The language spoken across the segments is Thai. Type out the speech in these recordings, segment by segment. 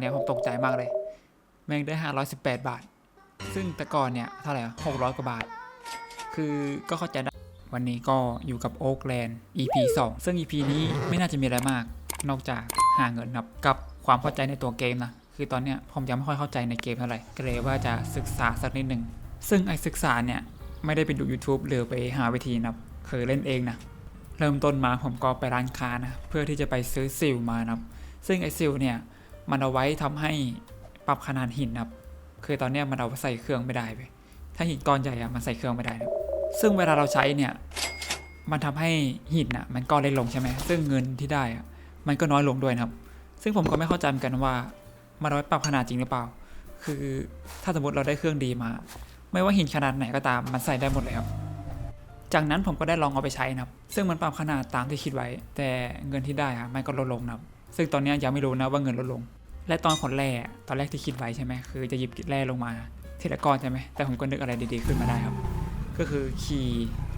เนี่ยผมตกใจมากเลย แม่งได้ 518 บาท ซึ่งแต่ก่อนเนี่ยเท่าไหร่อะ600กว่าบาท คือก็เข้าใจได้ วันนี้ก็อยู่กับโอ๊กแลนด์ EP 2 ซึ่ง EP นี้ไม่น่าจะมีอะไรมาก นอกจากหาเงินครับกับความเข้าใจในตัวเกมนะ คือตอนเนี้ยผมยังไม่ค่อยเข้าใจในเกมเท่าไหร่ก็เลยว่าจะศึกษาสักนิดหนึ่ง ซึ่งไอศึกษาเนี่ยไม่ได้ไปดู YouTube หรือไปหาวิธีนะครับคือเล่นเองนะ เริ่มต้นมาผมก็ไปร้านค้านะเพื่อที่จะไปซื้อซิลมานะครับซึ่งไอซิลเนี่ย มันเอาไว้ทำให้ปรับขนาดหินนะครับ คือตอนนี้มันเอาใส่เครื่องไม่ได้ไปถ้าหินก้อนใหญ่อะมันใส่เครื่องไม่ได้นะครับซึ่งเวลาเราใช้เนี่ย มันทำให้หินอะมันก้อนเล็กลงใช่ไหมซึ่งเงินที่ได้อะมันก็น้อยลงด้วยนะครับ ซึ่งผมก็ไม่เข้าใจเหมือนกันว่า มันเอาไว้ปรับขนาดจริงหรือเปล่า คือถ้าสมมติเราได้เครื่องดีมา ไม่ว่าหินขนาดไหนก็ตามมันใส่ได้หมดเลยครับจากนั้นผมก็ได้ลองเอาไปใช้นะครับ ซึ่งมันปรับขนาดตามที่คิดไว้ แต่เงินที่ได้อะมันก็ลดลงนะครับ ซึ่งตอนนี้ยยังไม่รู้นะว่าเงินลดลง และตอนขนแร่ตอนแรกที่คิดไว้ใช่ไหมคือจะหยิบแร่ลงมาทีละก้อนใช่ไหมแต่ผมก็นึกอะไรดีๆขึ้นมาได้ครับ ก็คือขี่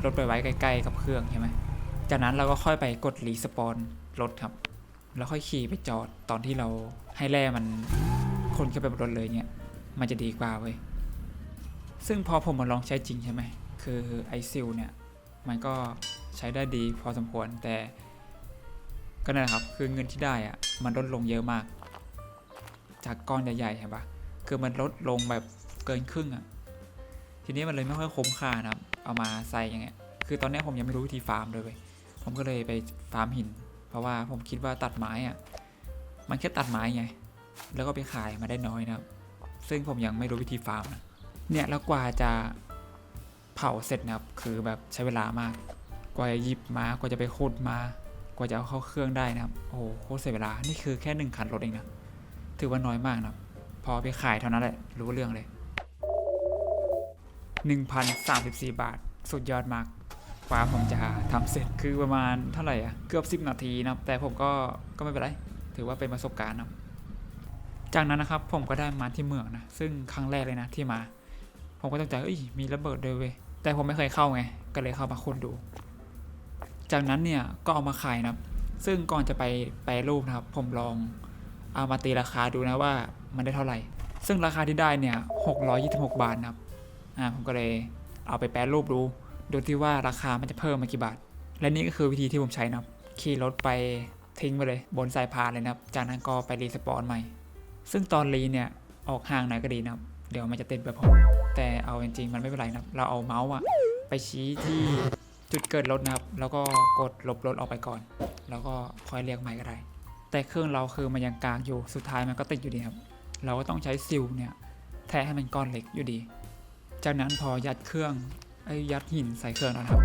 รถไปไว้ใกล้ๆกับเครื่องใช่ไหมจากนั้นเราก็ค่อยไปกดรีสปอนรถครับ แล้วค่อยขี่ไปจอดตอนที่เราให้แร่มันคนขึ้นไปบนรถเลยเนี่ยมันจะดีกว่าเว้ยซึ่งพอผมมาลองใช้จริงใช่ไหมคือไอซิลเนี่ยมันก็ใช้ได้ดีพอสมควรแต่ก็นั่นแหละครับคือเงินที่ได้อะมันลดลงเยอะมาก จากก้อนใหญ่ๆเห็นปะคือมันลดลงแบบเกินครึ่งอะทีนี้มันเลยไม่ค่อยคุ้มค่านะครับ เอามาใส่อย่างเงี้ย คือตอนนี้ผมยังไม่รู้วิธีฟาร์มเลยเว้ยผมก็เลยไปฟาร์มหิน เพราะว่าผมคิดว่าตัดไม้อะมันแค่ตัดไม้ไง แล้วก็ไปขายมาได้น้อยนะครับ ซึ่งผมยังไม่รู้วิธีฟาร์มนะเนี่ยแล้วกว่าจะเผาเสร็จนะครับ คือแบบใช้เวลามาก กว่าจะหยิบมากว่าจะไปขุดมากว่าจะเอาเข้าเครื่องได้นะครับ โอ้โหโคตรเสียเวลา นี่คือแค่หนึ่งคันรถเองนะ ถือว่าน้อยมากนะพอไปขายเท่านั้นแหละ รู้เรื่องเลย 1,034 บาท สุดยอดมากกว่าผมจะทำเสร็จคือประมาณเท่าไหร่อะเกือบ 10 นาทีนะแต่ผมก็ก็ไม่เป็นไร ถือว่าเป็นประสบการณ์นะจากนั้นนะครับผมก็ได้มาที่เมืองนะซึ่งครั้งแรกเลยนะที่มา ผมก็ตั้งใจเอ้ยมีระเบิดด้วยเว้ยแต่ผมไม่เคยเข้าไงก็เลยเข้ามาค้นดู จากนั้นเนี่ยก็เอามาขายนะซึ่งก่อนจะไปแปรรูปนะครับ ผมลอง เอามาตีราคาดูนะว่ามันได้เท่าไหร่ ซึ่งราคาที่ได้เนี่ย626 บาทนะครับอ่าผมก็เลยเอาไปแปรรูปดูดูที่ว่าราคามันจะเพิ่มมากี่บาท และนี่ก็คือวิธีที่ผมใช้นะครับขี่รถไปทิ้งไปเลยบนสายพานเลยนะครับ จากนั้นก็ไปรีสปอนใหม่ ซึ่งตอนรีเนี่ยออกห่างหน่อยก็ดีนะครับ เดี๋ยวมันจะเต้นแบบผมแต่เอาจริงๆ มันไม่เป็นไรนะครับ เราเอาเมาส์อะไปชี้ที่จุดเกิดรถนะครับ แล้วก็กดลบรถออกไปก่อน แล้วก็คอยเรียกใหม่ก็ได้ แต่เครื่องเราคือมันยังกลางอยู่สุดท้ายมันก็ติดอยู่ดีครับ เราก็ต้องใช้ซิลเนี่ยแทะให้มันก้อนเล็กอยู่ดี จากนั้นพอยัดเครื่องไอ้ยัดหินใส่เครื่องแล้วนะครับ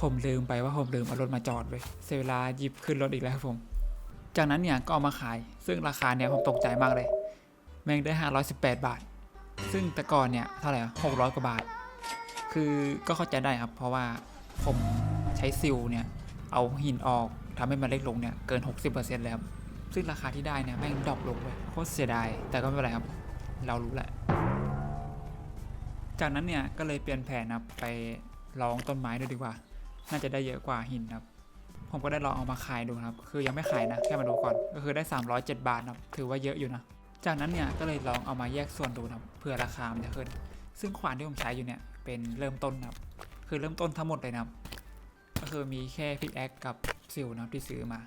ผมลืมไปว่าผมลืมเอารถมาจอดไว้ยเสียเวลาหยิบขึ้นรถอีกแล้วครับผม จากนั้นเนี่ยก็เอามาขาย ซึ่งราคาเนี่ยผมตกใจมากเลย แม่งได้ 518 บาท ซึ่งแต่ก่อนเนี่ยเท่าไหร่อะ600กว่าบาท คือก็เข้าใจได้ครับ เพราะว่าผมใช้ซิลเนี่ยเอาหินออกทำให้มันเล็กลงเนี่ยเกิน 60%เลยครับ ซึ่งราคาที่ได้เนี่ยแม่งดรอปลงเลยโคตรเสียดาย แต่ก็ไม่เป็นไรครับ เรารู้แหละ จากนั้นเนี่ยก็เลยเปลี่ยนแผนนะไปลองต้นไม้ดูดีกว่า น่าจะได้เยอะกว่าหินครับ ผมก็ได้ลองเอามาขายดูครับ คือยังไม่ขายนะ แค่มาดูก่อน ก็คือได้ 307 บาทครับ ถือว่าเยอะอยู่นะ จากนั้นเนี่ยก็เลยลองเอามาแยกส่วนดูครับ เพื่อราคามันจะขึ้น ซึ่งขวานที่ผมใช้อยู่เนี่ยเป็นเริ่มต้นครับ คือเริ่มต้นทั้งหมดเลยนะครับ ก็คือมีแค่พิกแอคกับซิลนะที่ซื้อมา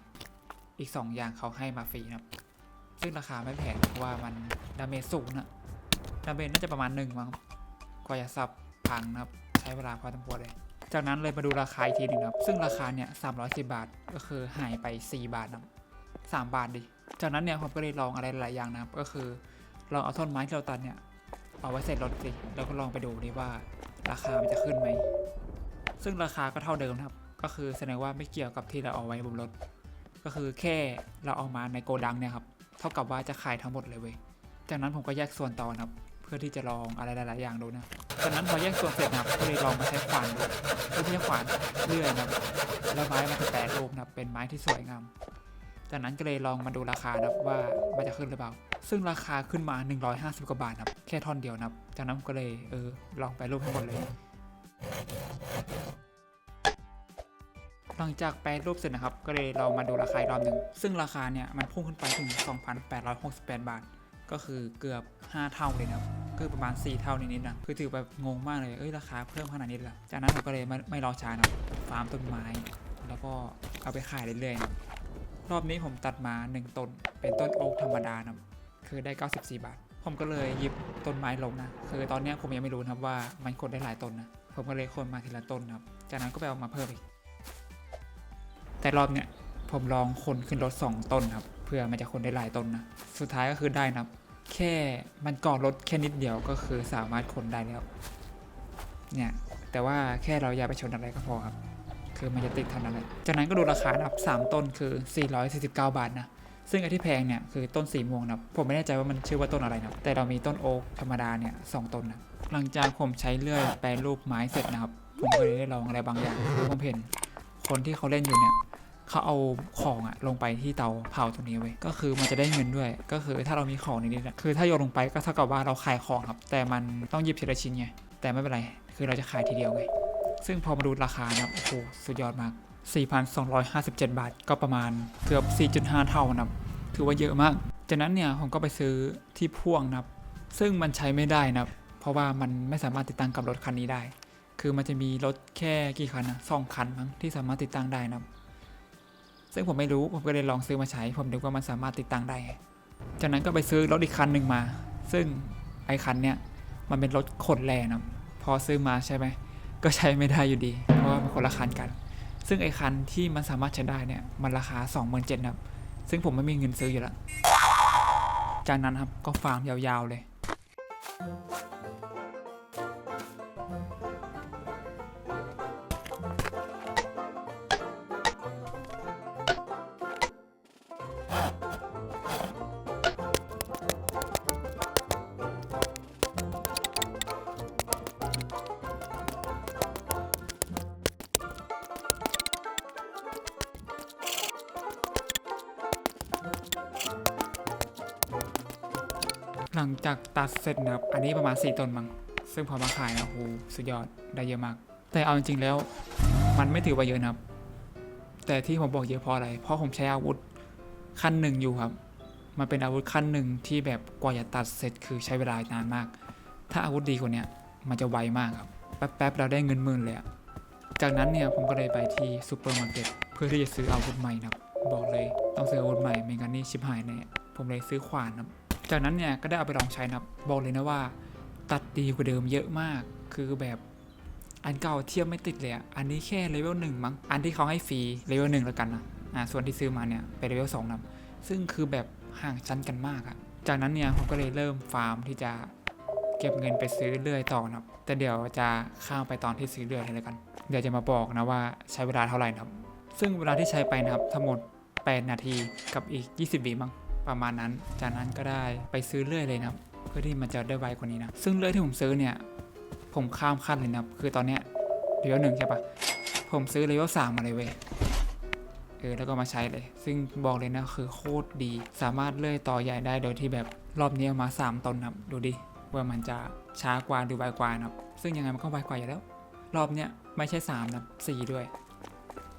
อีก 2 อย่างเขาให้มาฟรีครับ ซึ่งราคาไม่แพงเพราะว่ามันดาเมจสูงนะดาเมจน่าจะประมาณหนึ่งมั้งกว่าจะสับพังนะครับ ใช้เวลาพอสมควรเลย จากนั้นเลยมาดูราคาอีกทีหนึ่งครับ ซึ่งราคาเนี่ย310บาทก็คือหายไป 4 บาทนะครับาทดิ จากนั้นเนี่ยผมก็เลยลองอะไรหลายอย่างนะครับ ก็คือลองเอาท่อนไม้ที่เราตัดเนี่ยเอาไว้เสร็จรถสิแล้วก็ลองไปดูดิว่าราคามันจะขึ้นไหม ซึ่งราคาก็เท่าเดิมครับ ก็คือแสดงว่าไม่เกี่ยวกับที่เราเอาไว้บนรถ ก็คือแค่เราเอามาในโกดังเนี่ยครับ เท่ากับว่าจะขายทั้งหมดเลยเว้ย จากนั้นผมก็แยกส่วนต่อนะครับ เพื่อที่จะลองอะไรหลาย ๆ อย่างดูนะ จากนั้นพอแยกส่วนเสร็จนะครับก็เลยลองมาใช้ขวานดูไม่ใช่ขวานเลื่อยนะครับแล้วไม้มันจะแปรรูปนะครับเป็นไม้ที่สวยงาม จากนั้นก็เลยลองมาดูราคานะครับว่ามันจะขึ้นหรือเปล่า ซึ่งราคาขึ้นมา 150กว่าบาทครับ แค่ท่อนเดียวนะครับ จากนั้นก็เลยเออลองไปรูปให้หมดเลย หลังจากแปรรูปเสร็จนะครับ ก็เลยลองมาดูราคาอีกรอบหนึ่ง ซึ่งราคาเนี่ยมันพุ่งขึ้นไปถึง 2,868 บาท ก็คือเกือบ 5 เท่าเลยนะครับคือประมาณ 4 เท่านิดๆนะ คือถือแบบงงมากเลย เอ้ยราคาเพิ่มขนาดนี้เลยจากนั้นผมก็เลยไม่ไม่รอช้านะฟาร์มต้นไม้ แล้วก็เอาไปขายเรื่อยๆนะรอบนี้ผมตัดมา 1 ต้น เป็นต้นโอ๊กธรรมดานะคือได้ 94 บาท ผมก็เลยหยิบต้นไม้ลงนะ คือตอนนี้ผมยังไม่รู้นะครับว่ามันคนได้หลายต้นนะ ผมก็เลยคนมาทีละต้นนะครับ จากนั้นก็ไปเอามาเพิ่มอีก แต่รอบเนี้ยผมลองคนขึ้นรถ2ต้นครับ เพื่อมันจะคนได้หลายต้นนะ สุดท้ายก็คือได้นะครับ แค่มันก่อรถแค่นิดเดียวก็คือสามารถคนได้แล้ว เนี่ย แต่ว่าแค่เราอย่าไปชนอะไรก็พอครับ คือมันจะติดทันอะไร จากนั้นก็ดูราคานะครับ3ต้นคือ 449 บาทนะซึ่งไอ้ที่แพงเนี่ยคือต้นสีม่วงนะครับผมไม่แน่ใจว่ามันชื่อว่าต้นอะไรนะแต่เรามีต้นโอ๊กธรรมดาเนี่ยสองต้นนะหลังจากผมใช้เลื่อยแปรรูปไม้เสร็จนะครับ ผมก็เลยได้ลองอะไรบางอย่างคือผมเห็น คนที่เขาเล่นอยู่เนี่ยเขาเอาของอะลงไปที่เตาเผาตรงนี้ไว้ก็คือมันจะได้เงินด้วย ก็คือถ้าเรามีของในนี้นะคือถ้าโยนลงไปก็เท่ากับว่าเราขายของครับ แต่มันต้องหยิบทีละชิ้นไงแต่ไม่เป็นไร คือเราจะขายทีเดียวไงซึ่งพอมาดูราคานะครับโอ้โหสุดยอดมาก 4,257 บาทก็ประมาณเกือบ 4.5 เท่านะครับถือว่าเยอะมาก จากนั้นเนี่ยผมก็ไปซื้อที่พ่วงนะครับซึ่งมันใช้ไม่ได้นะครับเพราะว่ามันไม่สามารถติดตั้งกับรถคันนี้ได้ คือมันจะมีรถแค่กี่คันนะสองคันมั้งที่สามารถติดตั้งได้นะซึ่งผมไม่รู้ผมก็เลยลองซื้อมาใช้ ผมนึกว่ามันสามารถติดตั้งได้ จากนั้นก็ไปซื้อรถอีกคันหนึ่งมา ซึ่งไอ้คันเนี่ยมันเป็นรถขนแรงนะพอซื้อมาใช่ไหมก็ใช้ไม่ได้อยู่ดี เพราะว่ามันคนละคันกัน ซึ่งไอ้คันที่มันสามารถใช้ได้เนี่ยมันราคา27,000ครับซึ่งผมไม่มีเงินซื้ออยู่แล้วจากนั้นครับก็ฟาร์มยาวๆเลย หลังจากตัดเสร็จนะครับ อันนี้ประมาณ 4 ต้นมั้ง ซึ่งพอมาขายนะโหสุดยอด ได้เยอะมาก แต่เอาจริงๆแล้ว มันไม่ถือว่าเยอะนะครับ แต่ที่ผมบอกเยอะเพราะอะไร เพราะผมใช้อาวุธขั้นหนึ่งอยู่ครับ มันเป็นอาวุธขั้นหนึ่งที่แบบกว่าจะตัดเสร็จคือใช้เวลานานมาก ถ้าอาวุธดีกว่าเนี้ยมันจะไวมากครับ แป๊บๆเราได้เงินหมื่นเลยอะจากนั้นเนี่ยผมก็เลยไปที่ซูเปอร์มาร์เก็ตเพื่อที่จะซื้ออาวุธใหม่นะครับ บอกเลยต้องซื้ออาวุธใหม่ไม่งั้นนี่ชิบหายแน่ผมเลยซื้อขวานนะครับ จากนั้นเนี่ยก็ได้เอาไปลองใช้นะครับบอกเลยนะว่า ตัดดีกว่าเดิมเยอะมาก คือแบบอันเก่าเทียบไม่ติดเลยอะอันนี้แค่เลเวลหนึ่งมั้ง อันที่เขาให้ฟรีเลเวลหนึ่งแล้วกันนะ อ่า ส่วนที่ซื้อมาเนี่ยเป็นเลเวลสองนะซึ่งคือแบบห่างชั้นกันมากอะจากนั้นเนี่ยผมก็เลยเริ่มฟาร์มที่จะเก็บเงินไปซื้อเลื่อยต่อนะครับแต่เดี๋ยวจะข้ามไปตอนที่ซื้อเลื่อยเลยแล้วกัน เดี๋ยวจะมาบอกนะว่าใช้เวลาเท่าไหร่นะครับ ซึ่งเวลาที่ใช้ไปนะครับทั้งหมด 8 นาทีกับอีก 20วิมั้ง ประมาณนั้น จากนั้นก็ได้ไปซื้อเลื่อยเลยนะเพื่อที่มันจะได้ไวกว่านี้นะ ซึ่งเลื่อยที่ผมซื้อเนี่ย ผมข้ามขั้นเลยนะคือตอนเนี้ยเลเวลหนึ่งใช่ปะผมซื้อเลเวลสามมาเลยเว้ยเออแล้วก็มาใช้เลย ซึ่งบอกเลยนะคือโคตรดี สามารถเลื่อยต่อใหญ่ได้โดยที่แบบรอบนี้เอามา 3ตนนะครับดูดิว่ามันจะช้ากว่าหรือไวกว่านะครับ ซึ่งยังไงมันก็ไวกว่าอยู่แล้ว รอบเนี้ยไม่ใช่3นะสี่ด้วย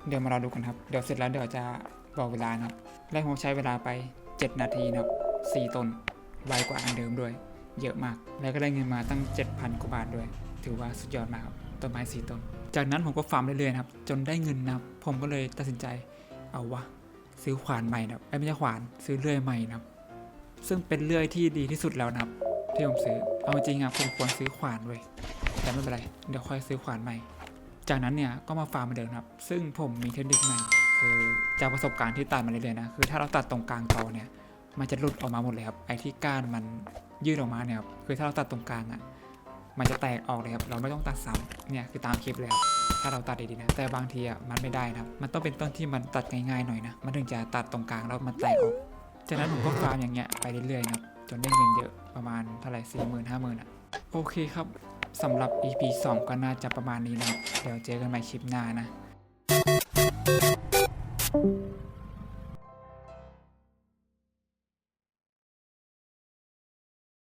เดี๋ยวมารอดูกันครับ เดี๋ยวเสร็จแล้วเดี๋ยวจะบอกเวลานะครับแรกผมใช้เวลาไป 7 นาทีนะครับ 4 ตนไวกว่าอันเดิมด้วย เยอะมาก แล้วก็ได้เงินมาตั้ง 7,000 กว่าบาทด้วย ถือว่าสุดยอดมากครับต้นไม้ 4 ต้น จากนั้นผมก็ฟาร์มเรื่อยๆครับ จนได้เงินนะครับ ผมก็เลยตัดสินใจเอาวะซื้อขวานใหม่นะครับไม่ใช่ขวานซื้อเลื่อยใหม่นะครับ ซึ่งเป็นเลื่อยที่ดีที่สุดแล้วนะครับที่ผมซื้อ เอาจริงอะผมควรซื้อขวานเว้ยแต่ไม่เป็นไร เดี๋ยวค่อยซื้อขวานใหม่ จากนั้นเนี่ยก็มาฟาร์มเหมือนเดิมครับ ซึ่งผมมีเทคนิคใหม่ คือจากประสบการณ์ที่ตัดมาเรื่อยๆนะคือถ้าเราตัดตรงกลางตอเนี่ย มันจะหลุดออกมาหมดเลยครับไอ้ที่ก้านมันยื่นออกมาเนี่ยครับคือถ้าเราตัดตรงกลางอะมันจะแตกออกเลยครับเราไม่ต้องตัดซ้ำเนี่ยคือตามคลิปเลยครับถ้าเราตัดดีๆนะแต่บางทีอะมันไม่ได้นะครับมันต้องเป็นต้นที่มันตัดง่ายๆหน่อยนะมันถึงจะตัดตรงกลางแล้วมันแตกออกจากนั้นผมก็ฟาร์มอย่างเงี้ยไปเรื่อยๆนะครับจนได้เงินเยอะประมาณเท่าไหร่สี่หมื่นห้าหมื่นอะโอเคครับสำหรับ EP 2 ก็น่าจะประมาณนี้นะเดี๋ยวเจอกันใหม่คลิปหน้านะ